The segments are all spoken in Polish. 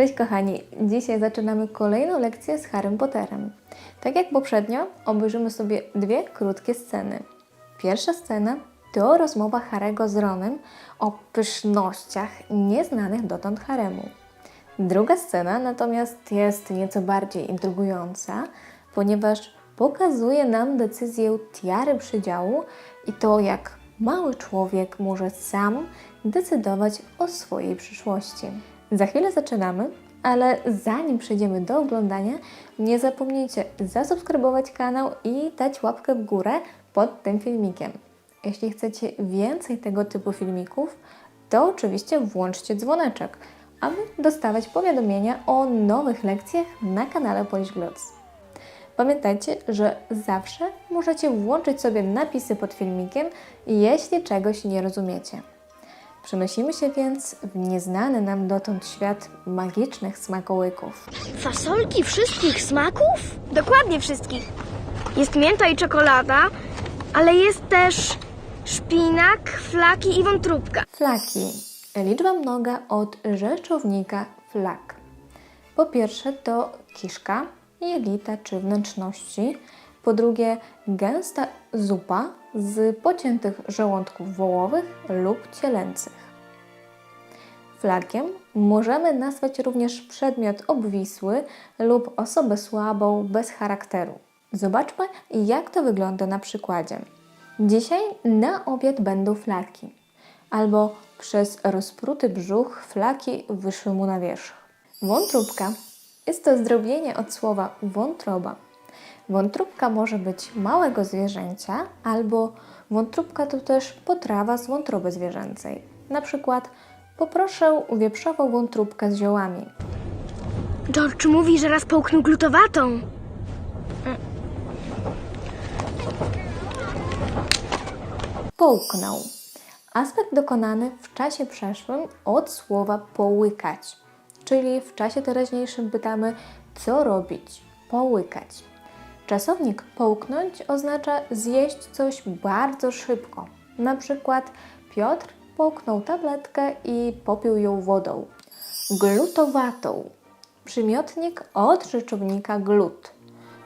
Cześć kochani, dzisiaj zaczynamy kolejną lekcję z Harrym Potterem. Tak jak poprzednio, obejrzymy sobie dwie krótkie sceny. Pierwsza scena to rozmowa Harego z Ronem o pysznościach nieznanych dotąd Haremu. Druga scena natomiast jest nieco bardziej intrygująca, ponieważ pokazuje nam decyzję Tiary Przydziału i to, jak mały człowiek może sam decydować o swojej przyszłości. Za chwilę zaczynamy, ale zanim przejdziemy do oglądania, nie zapomnijcie zasubskrybować kanał i dać łapkę w górę pod tym filmikiem. Jeśli chcecie więcej tego typu filmików, to oczywiście włączcie dzwoneczek, aby dostawać powiadomienia o nowych lekcjach na kanale Polishglots. Pamiętajcie, że zawsze możecie włączyć sobie napisy pod filmikiem, jeśli czegoś nie rozumiecie. Przenosimy się więc w nieznany nam dotąd świat magicznych smakołyków. Fasolki wszystkich smaków? Dokładnie wszystkich. Jest mięta i czekolada, ale jest też szpinak, flaki i wątróbka. Flaki. Liczba mnoga od rzeczownika flak. Po pierwsze to kiszka, jelita czy wnętrzności. Po drugie gęsta zupa z pociętych żołądków wołowych lub cielęcych. Flakiem możemy nazwać również przedmiot obwisły lub osobę słabą, bez charakteru. Zobaczmy, jak to wygląda na przykładzie. Dzisiaj na obiad będą flaki, albo przez rozpruty brzuch flaki wyszły mu na wierzch. Wątróbka jest to zdrobienie od słowa wątroba. Wątróbka może być małego zwierzęcia, albo wątróbka to też potrawa z wątroby zwierzęcej. Na przykład poproszę wieprzową wątróbkę z ziołami. George mówi, że raz połknął glutowatą. Połknął. Aspekt dokonany w czasie przeszłym od słowa połykać, czyli w czasie teraźniejszym pytamy co robić, połykać. Czasownik połknąć oznacza zjeść coś bardzo szybko. Na przykład Piotr połknął tabletkę i popił ją wodą. Glutowatą. Przymiotnik od rzeczownika glut.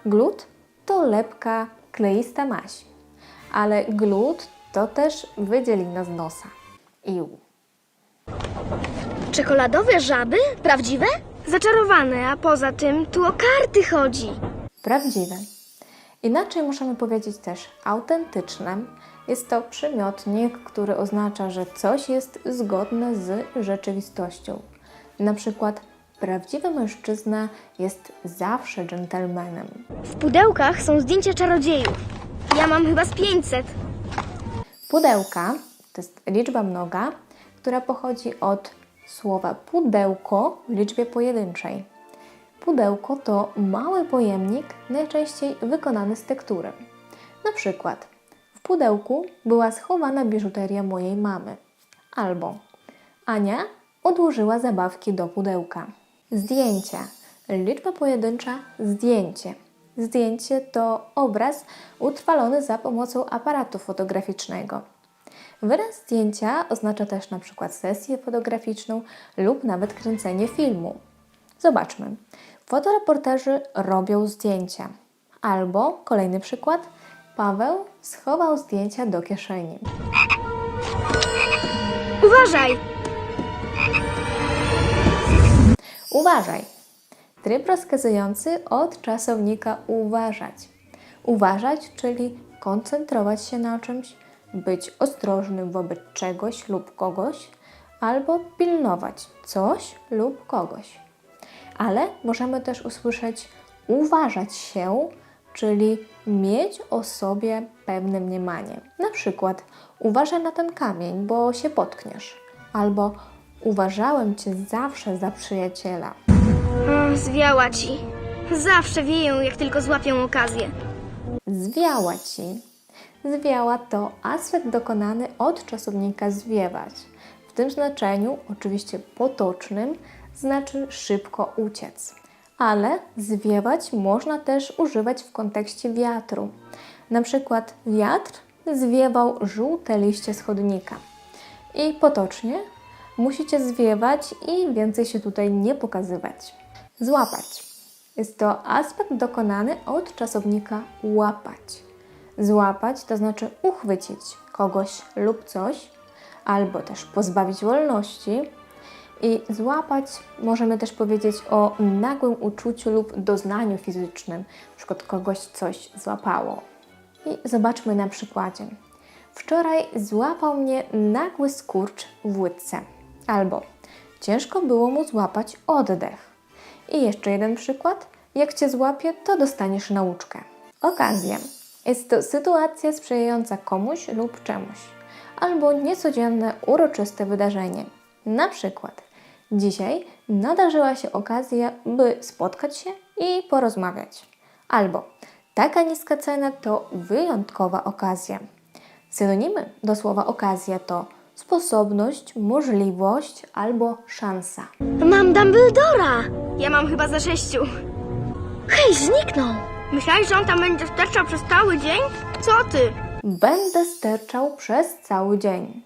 Glut to lepka, kleista maś, ale glut to też wydzielina z nosa. Ił. Czekoladowe żaby? Prawdziwe? Zaczarowane, a poza tym tu o karty chodzi. Prawdziwe. Inaczej możemy powiedzieć też autentyczne. Jest to przymiotnik, który oznacza, że coś jest zgodne z rzeczywistością. Na przykład prawdziwy mężczyzna jest zawsze dżentelmenem. W pudełkach są zdjęcia czarodziejów. Ja mam chyba z 500. Pudełka to jest liczba mnoga, która pochodzi od słowa pudełko w liczbie pojedynczej. Pudełko to mały pojemnik, najczęściej wykonany z tektury. Na przykład w pudełku była schowana biżuteria mojej mamy. Albo Ania odłożyła zabawki do pudełka. Zdjęcia. Liczba pojedyncza zdjęcie. Zdjęcie to obraz utrwalony za pomocą aparatu fotograficznego. Wyraz zdjęcia oznacza też na przykład sesję fotograficzną lub nawet kręcenie filmu. Zobaczmy. Fotoreporterzy robią zdjęcia. Albo kolejny przykład. Paweł schował zdjęcia do kieszeni. Uważaj! Uważaj. Tryb rozkazujący od czasownika uważać. Uważać, czyli koncentrować się na czymś, być ostrożnym wobec czegoś lub kogoś, albo pilnować coś lub kogoś. Ale możemy też usłyszeć uważać się, czyli mieć o sobie pewne mniemanie. Na przykład uważaj na ten kamień, bo się potkniesz. Albo uważałem cię zawsze za przyjaciela. Zwiała ci. Zawsze wieją, jak tylko złapią okazję. Zwiała ci. Zwiała to aspekt dokonany od czasownika zwiewać. W tym znaczeniu, oczywiście potocznym, znaczy szybko uciec. Ale zwiewać można też używać w kontekście wiatru. Na przykład wiatr zwiewał żółte liście z chodnika. I potocznie musicie zwiewać i więcej się tutaj nie pokazywać. Złapać. Jest to aspekt dokonany od czasownika łapać. Złapać to znaczy uchwycić kogoś lub coś, albo też pozbawić wolności. I złapać możemy też powiedzieć o nagłym uczuciu lub doznaniu fizycznym, przykład kogoś coś złapało. I zobaczmy na przykładzie. Wczoraj złapał mnie nagły skurcz w łydce. Albo ciężko było mu złapać oddech. I jeszcze jeden przykład. Jak cię złapie, to dostaniesz nauczkę. Okazja. Jest to sytuacja sprzyjająca komuś lub czemuś, albo niecodzienne, uroczyste wydarzenie. Na przykład dzisiaj nadarzyła się okazja, by spotkać się i porozmawiać. Albo taka niska cena to wyjątkowa okazja. Synonimy do słowa okazja to sposobność, możliwość albo szansa. Mam Dumbledora! Ja mam chyba za sześciu. Hej, zniknął! Myślałeś, że on tam będzie sterczał przez cały dzień? Co ty? Będę sterczał przez cały dzień.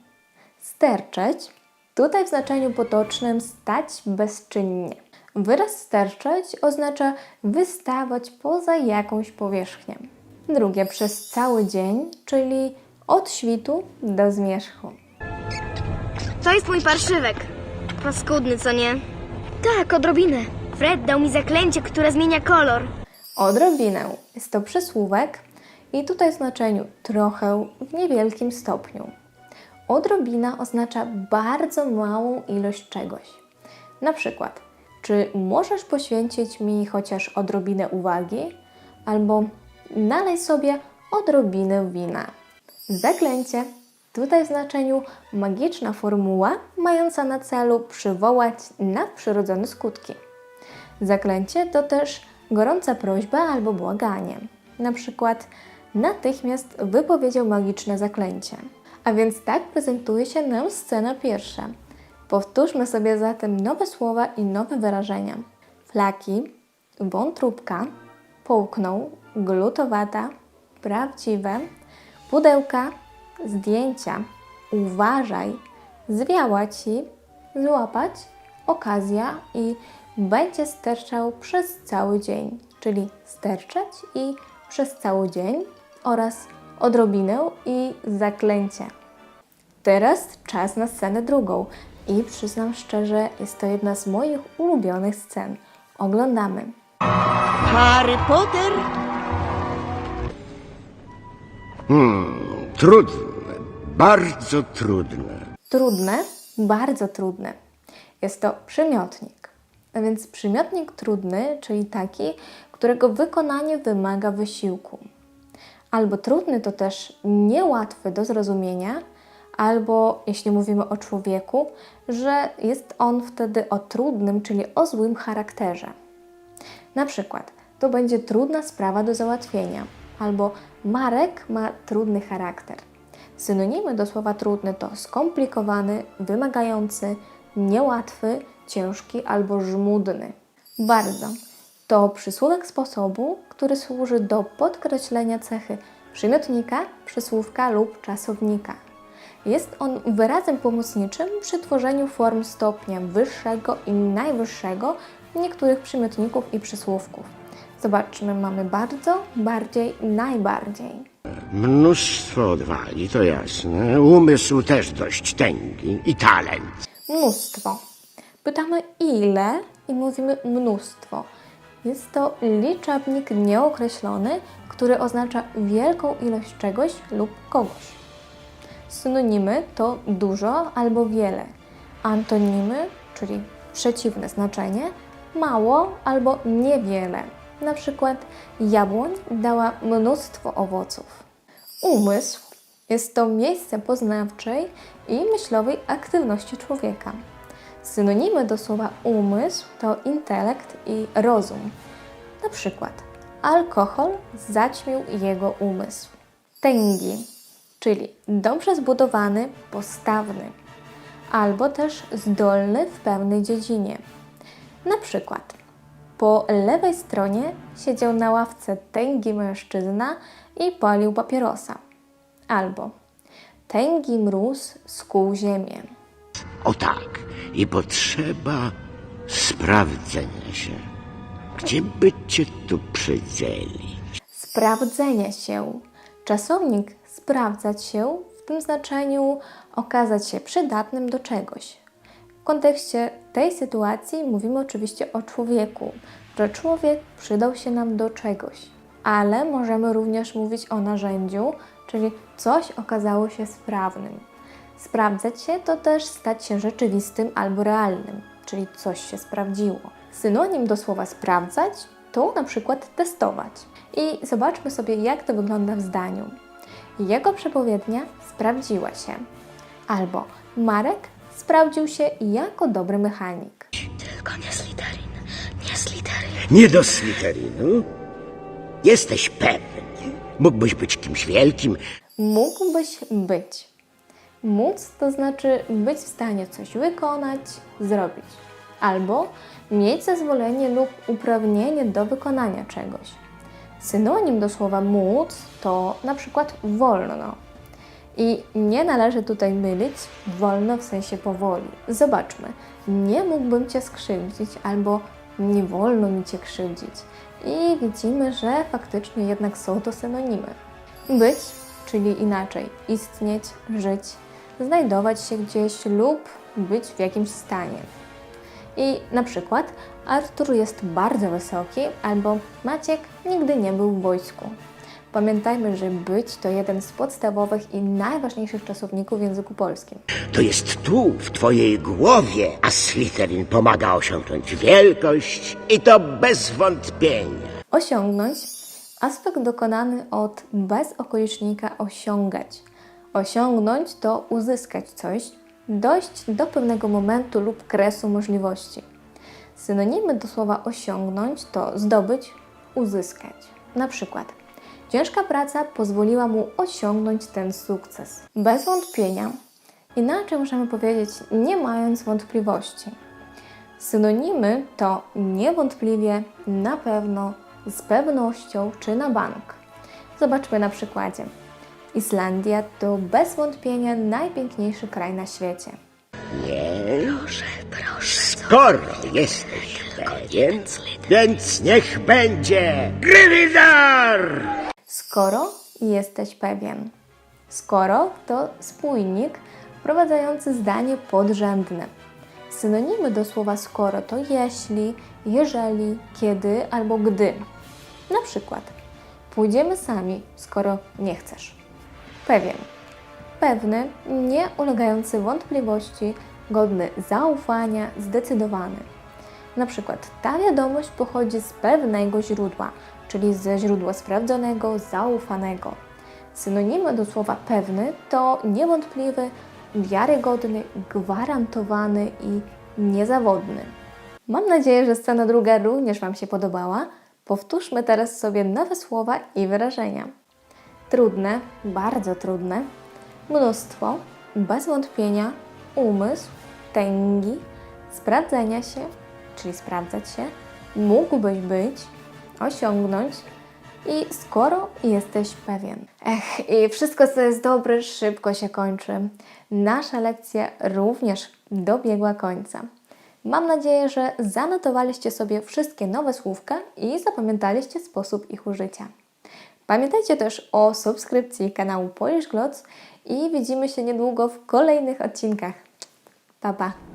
Sterczeć tutaj w znaczeniu potocznym stać bezczynnie. Wyraz sterczeć oznacza wystawać poza jakąś powierzchnię. Drugie przez cały dzień, czyli od świtu do zmierzchu. To jest mój parszywek. Paskudny, co nie? Tak, odrobinę. Fred dał mi zaklęcie, które zmienia kolor. Odrobinę jest to przysłówek i tutaj w znaczeniu trochę w niewielkim stopniu. Odrobina oznacza bardzo małą ilość czegoś. Na przykład, czy możesz poświęcić mi chociaż odrobinę uwagi? Albo nalej sobie odrobinę wina. Zaklęcie tutaj w znaczeniu magiczna formuła mająca na celu przywołać nadprzyrodzone skutki. Zaklęcie to też gorąca prośba albo błaganie. Na przykład natychmiast wypowiedział magiczne zaklęcie. A więc tak prezentuje się nam scena pierwsza. Powtórzmy sobie zatem nowe słowa i nowe wyrażenia. Flaki, wątróbka, połknął, glutowata, prawdziwe, pudełka, zdjęcia, uważaj, zwiała ci, złapać, okazja i będzie sterczał przez cały dzień, czyli sterczać i przez cały dzień oraz odrobinę i zaklęcie. Teraz czas na scenę drugą i przyznam szczerze, jest to jedna z moich ulubionych scen. Oglądamy. Harry Potter? Trudne, bardzo trudne. Trudne, bardzo trudne. Jest to przymiotnik. A więc przymiotnik trudny, czyli taki, którego wykonanie wymaga wysiłku. Albo trudny to też niełatwy do zrozumienia, albo jeśli mówimy o człowieku, że jest on wtedy o trudnym, czyli o złym charakterze. Na przykład, to będzie trudna sprawa do załatwienia, albo Marek ma trudny charakter. Synonimy do słowa trudny to skomplikowany, wymagający, niełatwy, ciężki albo żmudny. Bardzo to przysłówek sposobu, który służy do podkreślenia cechy przymiotnika, przysłówka lub czasownika. Jest on wyrazem pomocniczym przy tworzeniu form stopnia wyższego i najwyższego niektórych przymiotników i przysłówków. Zobaczmy, mamy bardzo, bardziej, najbardziej. Mnóstwo odwagi, to jasne. Umysł też dość tęgi i talent. Mnóstwo. Pytamy ile i mówimy mnóstwo. Jest to liczebnik nieokreślony, który oznacza wielką ilość czegoś lub kogoś. Synonimy to dużo albo wiele. Antonimy, czyli przeciwne znaczenie, mało albo niewiele. Na przykład jabłoń dała mnóstwo owoców. Umysł jest to miejsce poznawczej i myślowej aktywności człowieka. Synonimy do słowa umysł to intelekt i rozum. Na przykład alkohol zaćmił jego umysł. Tęgi, czyli dobrze zbudowany, postawny, albo też zdolny w pewnej dziedzinie. Na przykład po lewej stronie siedział na ławce tęgi mężczyzna i palił papierosa. Albo tęgi mróz skuł ziemię. O tak. I potrzeba sprawdzenia się. Gdzie by cię tu przydzielić? Sprawdzenie się. Czasownik sprawdzać się w tym znaczeniu okazać się przydatnym do czegoś. W kontekście tej sytuacji mówimy oczywiście o człowieku, że człowiek przydał się nam do czegoś, ale możemy również mówić o narzędziu, czyli coś okazało się sprawnym. Sprawdzać się to też stać się rzeczywistym albo realnym, czyli coś się sprawdziło. Synonim do słowa sprawdzać to na przykład testować. I zobaczmy sobie, jak to wygląda w zdaniu. Jego przepowiednia sprawdziła się. Albo Marek sprawdził się jako dobry mechanik. Tylko nie Slytherin, nie Slytherin. Nie do Slytherinu? Jesteś pewny? Mógłbyś być kimś wielkim? Mógłbyś być. Móc to znaczy być w stanie coś wykonać, zrobić. Albo mieć zezwolenie lub uprawnienie do wykonania czegoś. Synonim do słowa móc to na przykład wolno. I nie należy tutaj mylić wolno w sensie powoli. Zobaczmy, nie mógłbym Cię skrzywdzić albo nie wolno mi Cię krzywdzić. I widzimy, że faktycznie jednak są to synonimy. Być, czyli inaczej istnieć, żyć, znajdować się gdzieś lub być w jakimś stanie. I na przykład Artur jest bardzo wysoki albo Maciek nigdy nie był w wojsku. Pamiętajmy, że być to jeden z podstawowych i najważniejszych czasowników w języku polskim. To jest tu, w twojej głowie, a Slytherin pomaga osiągnąć wielkość i to bez wątpienia. Osiągnąć aspekt dokonany od bezokolicznika osiągać. Osiągnąć to uzyskać coś, dojść do pewnego momentu lub kresu możliwości. Synonimy do słowa osiągnąć to zdobyć, uzyskać. Na przykład ciężka praca pozwoliła mu osiągnąć ten sukces. Bez wątpienia, inaczej możemy powiedzieć nie mając wątpliwości. Synonimy to niewątpliwie, na pewno, z pewnością czy na bank. Zobaczmy na przykładzie. Islandia to bez wątpienia najpiękniejszy kraj na świecie. Nie? Proszę, proszę. Skoro jesteś pewien, więc niech będzie Gryffindor! Skoro jesteś pewien. Skoro to spójnik wprowadzający zdanie podrzędne. Synonimy do słowa skoro to jeśli, jeżeli, kiedy albo gdy. Na przykład pójdziemy sami, skoro nie chcesz. Pewien. Pewny, nie ulegający wątpliwości, godny zaufania, zdecydowany. Na przykład ta wiadomość pochodzi z pewnego źródła, czyli ze źródła sprawdzonego, zaufanego. Synonimy do słowa pewny to niewątpliwy, wiarygodny, gwarantowany i niezawodny. Mam nadzieję, że scena druga również Wam się podobała. Powtórzmy teraz sobie nowe słowa i wyrażenia. Trudne, bardzo trudne, mnóstwo, bez wątpienia, umysł, tęgi, sprawdzenia się, czyli sprawdzać się, mógłbyś być, osiągnąć i skoro jesteś pewien. Ech, i wszystko co jest dobre szybko się kończy. Nasza lekcja również dobiegła końca. Mam nadzieję, że zanotowaliście sobie wszystkie nowe słówka i zapamiętaliście sposób ich użycia. Pamiętajcie też o subskrypcji kanału Polish Glots i widzimy się niedługo w kolejnych odcinkach. Pa, pa!